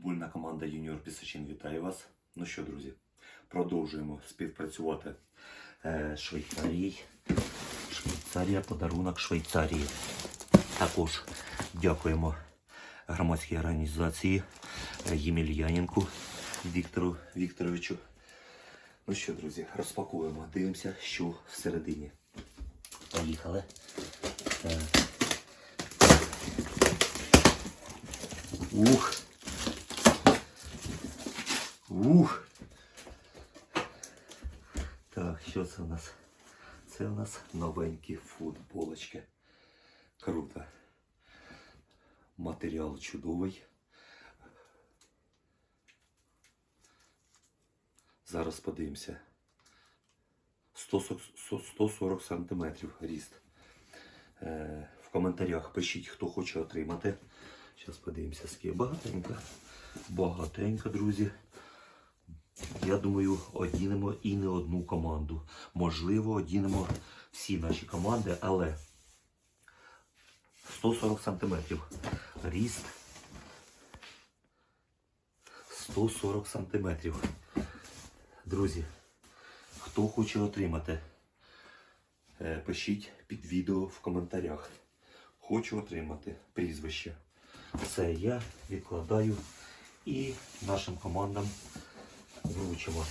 Футбольна команда Юніор Пісачин вітає вас. Ну що, друзі, продовжуємо співпрацювати е, з Швейцарією. Швейцарія, подарунок Швейцарії. Також дякуємо громадській організації е, Ємельяненку Віктору Вікторовичу. Ну що, друзі, розпакуємо, дивимося, що всередині. Поїхали. Так. Ух. Ух. Так, що це у нас? Це у нас новенькі футболочки. Круто. Матеріал чудовий. Зараз подивимося. 140 140 сантиметрів ріст. Е, в коментарях пишіть, хто хоче отримати. Зараз подивимося, скільки багатенько. Багатенько, друзі. Я думаю, одінемо і не одну команду. Можливо, одінемо всі наші команди, але 140 сантиметрів. Ріст 140 сантиметрів. Друзі, хто хоче отримати, е, пишіть під відео в коментарях. Хочу отримати прізвище. Це я відкладаю і нашим командам вручимо.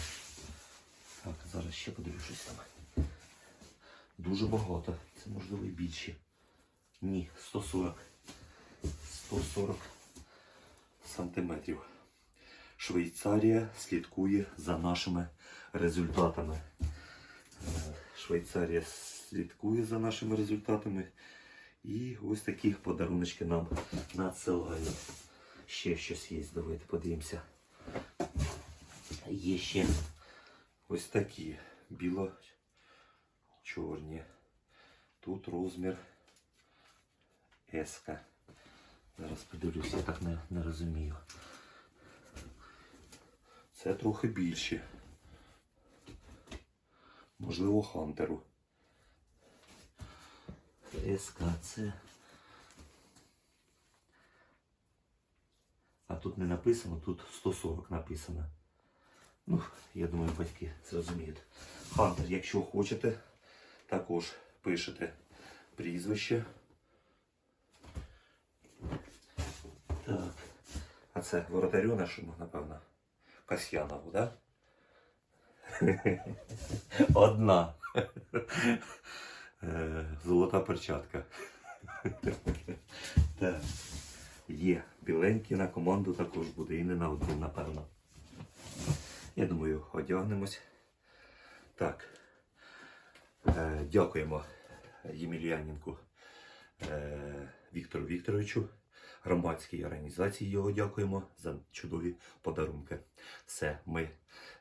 Так, зараз ще подивлюсь там. Дуже багато. Це можливо і більше. Ні, 140. 140 сантиметрів. Швейцарія слідкує за нашими результатами. Швейцарія слідкує за нашими результатами. І ось такі подаруночки нам надсилають. Ще щось є, давайте подивимося. Є ще ось такі біло-чорні. Тут розмір S. Зараз подивлюся, я так не, не розумію. Це трохи більше. Можливо, хантеру. СК це. А тут не написано, тут 140 написано. Ну, я думаю, батьки зрозуміють. Хантер, якщо хочете, також пишете прізвище. Так. А це воротарю нашому, напевно. Касьянову, да? Одна. Е, Золота перчатка. Так. Є. Біленький на команду також буде і не на одну, напевно. Я думаю, одягнемось. Так. Е, дякуємо Ємельяненку е, Віктору Вікторовичу. Громадській організації його дякуємо за чудові подарунки. Все, ми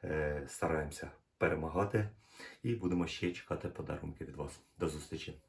е, стараємося перемагати і будемо ще чекати подарунки від вас. До зустрічі!